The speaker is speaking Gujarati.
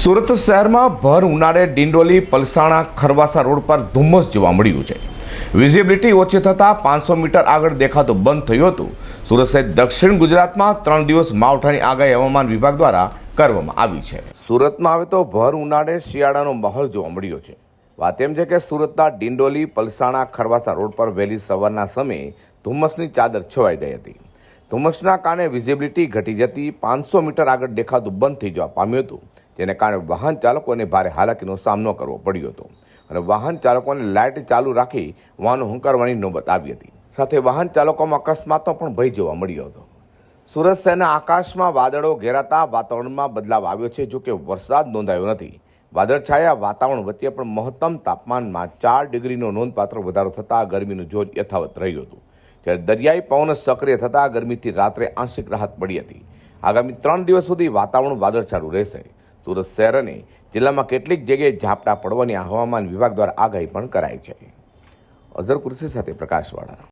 સુરત શહેરમાં ભર ઉનાળે ડિંડોલી, પલસાણા, ખરવાસા રોડ પર ધુમ્મસ જોવા મળ્યું છે. વિઝિબિલિટી ઓછી થતાં પાંચસો મીટર આગળ દેખાતું બંધ થયું હતું. સુરત સહિત દક્ષિણ ગુજરાતમાં ત્રણ દિવસ માવઠાની આગાહી હવામાન વિભાગ દ્વારા કરવામાં આવી છે. સુરતમાં હવે તો ભર ઉનાળે શિયાળાનો માહોલ જોવા મળ્યો છે. વાત એમ છે કે સુરતના ડિંડોલી, પલસાણા, ખરવાસા રોડ પર વહેલી સવારના સમયે ધુમ્મસની ચાદર છવાઈ ગઈ હતી. ધુમ્મસના કારણે વિઝિબિલિટી ઘટી જતી પાંચસો મીટર આગળ દેખાતું બંધ થઈ જવા પામ્યું હતું. જેને કારણે વાહન ચાલકોને ભારે હાલાકીનો સામનો કરવો પડ્યો હતો. અને વાહન ચાલકોને લાઇટ ચાલુ રાખી વાહનો હુંકારવાની નોબત આવી હતી. સાથે વાહન ચાલકોમાં અકસ્માતનો પણ ભય જોવા મળ્યો હતો. સુરત શહેરના આકાશમાં વાદળો ઘેરાતા વાતાવરણમાં બદલાવ આવ્યો છે, જો કે વરસાદ નોંધાયો નથી. વાદળછાયા વાતાવરણ વચ્ચે પણ મહત્તમ તાપમાનમાં ચાર ડિગ્રીનો નોંધપાત્ર વધારો થતાં ગરમીનું જોર યથાવત રહ્યું હતું. જ્યારે દરિયાઈ પવન સક્રિય થતાં ગરમીથી રાત્રે આંશિક રાહત મળી હતી. આગામી ત્રણ દિવસ સુધી વાતાવરણ વાદળછાયું રહેશે. સુરત શહેર અને જિલ્લામાં કેટલીક જગ્યાએ ઝાપટા પડવાની હવામાન વિભાગ દ્વારા આગાહી પણ કરાઈ છે. અઝર કૃષિ સાથે પ્રકાશવાળા